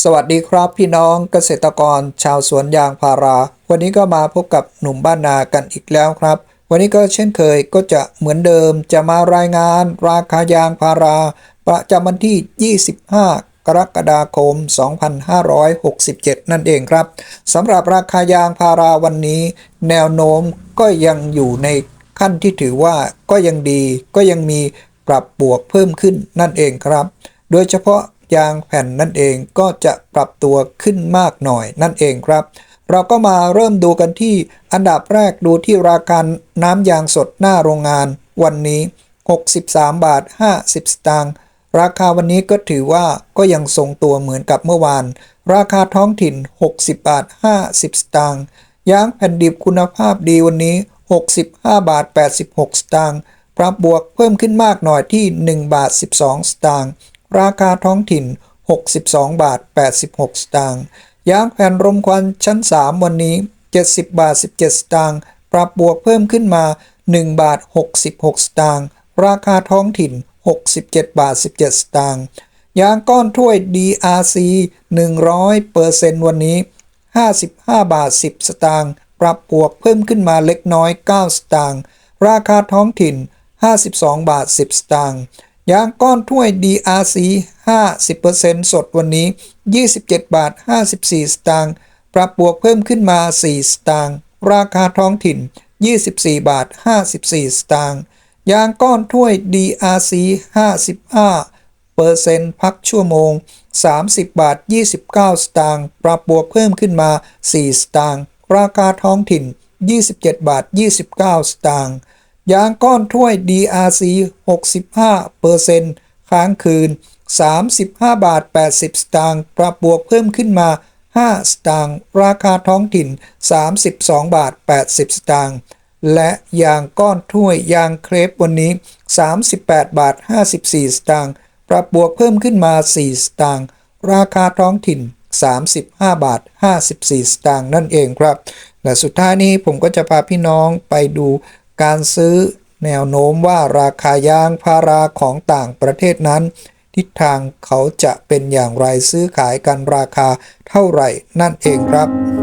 สวัสดีครับพี่น้องเกษตรกรชาวสวนยางพารา วันนี้ก็มาพบกับหนุ่มบ้านนากันอีกแล้วครับ วันนี้ก็เช่นเคยก็จะเหมือนเดิมจะมารายงาน ราคายางพารา ประจำวันที่ 25 กรกฎาคม 2567 นั่นเองครับสำหรับราคายางพาราวันนี้ แนวโน้มก็ยังอยู่ในขั้นที่ถือว่าก็ยังดี ก็ยังมีปรับบวกเพิ่มขึ้นนั่นเองครับ โดยเฉพาะ ยางแผ่นนั่นเองก็จะปรับตัวขึ้นมากหน่อยนั่นเองครับ เราก็มาเริ่มดูกันที่อันดับแรกดูที่ราคาน้ำยางสดหน้าโรงงาน วันนี้ 63 บาท 50 สตางค์ราคาวันนี้ก็ถือว่าก็ยังทรงตัวเหมือนกับเมื่อวาน ราคาท้องถิ่น 60 บาท 50 สตางค์ยางแผ่นดิบคุณภาพดีวันนี้ 65 บาท 86 สตางค์ปรับบวกเพิ่มขึ้นมากหน่อยที่ 1 บาท 12 สตางค์ ราคาท้องถิ่น 62 บาท 86 สตางค์ยางแผ่นรมควันชั้น 3 วันนี้ 70 บาท 17 สตางค์ปรับบวกเพิ่มขึ้นมา 1 บาท 66 สตางค์ราคาท้องถิ่น 67 บาท 17 สตางค์ยางก้อนถ้วย DRC 100%วันนี้ 55 บาท 10 สตางค์ปรับบวกเพิ่มขึ้นมาเล็กน้อย 9 สตางค์ราคาท้องถิ่น 52 บาท 10 สตางค์ ยางก้อนถ้วย DRC 50%สดวันนี้ 27 บาท 54 สตางค์ ปรับบวกเพิ่มขึ้นมา 4 สตางค์ ราคาท้องถิ่น 24 บาท 54 สตางค์ ยางก้อนถ้วย DRC 55เปอร์เซ็นต์พักชั่วโมง 30 บาท 29 สตางค์ ปรับบวกเพิ่มขึ้นมา 4 สตางค์ ราคาท้องถิ่น 27 บาท 29 สตางค์ ยางก้อนถ้วย DRC 65เปอร์เซ็นต์ค้างคืน 35 บาท 80 สตางค์ปรับบวกเพิ่มขึ้นมา 5 สตางค์ราคาท้องถิ่น 32 บาท 80 สตางค์และยางก้อนถ้วยยางเครปวันนี้ 38 บาท 54 สตางค์ปรับบวกเพิ่มขึ้นมา 4 สตางค์ราคาท้องถิ่น 35 บาท 54 สตางค์นั่นเองครับ และสุดท้ายนี้ผมก็จะพาพี่น้องไปดู การซื้อแนวโน้มว่าราคายางพาราของต่างประเทศนั้น ทิศทางเขาจะเป็นอย่างไรซื้อขายกันราคาเท่าไหร่นั่นเองครับ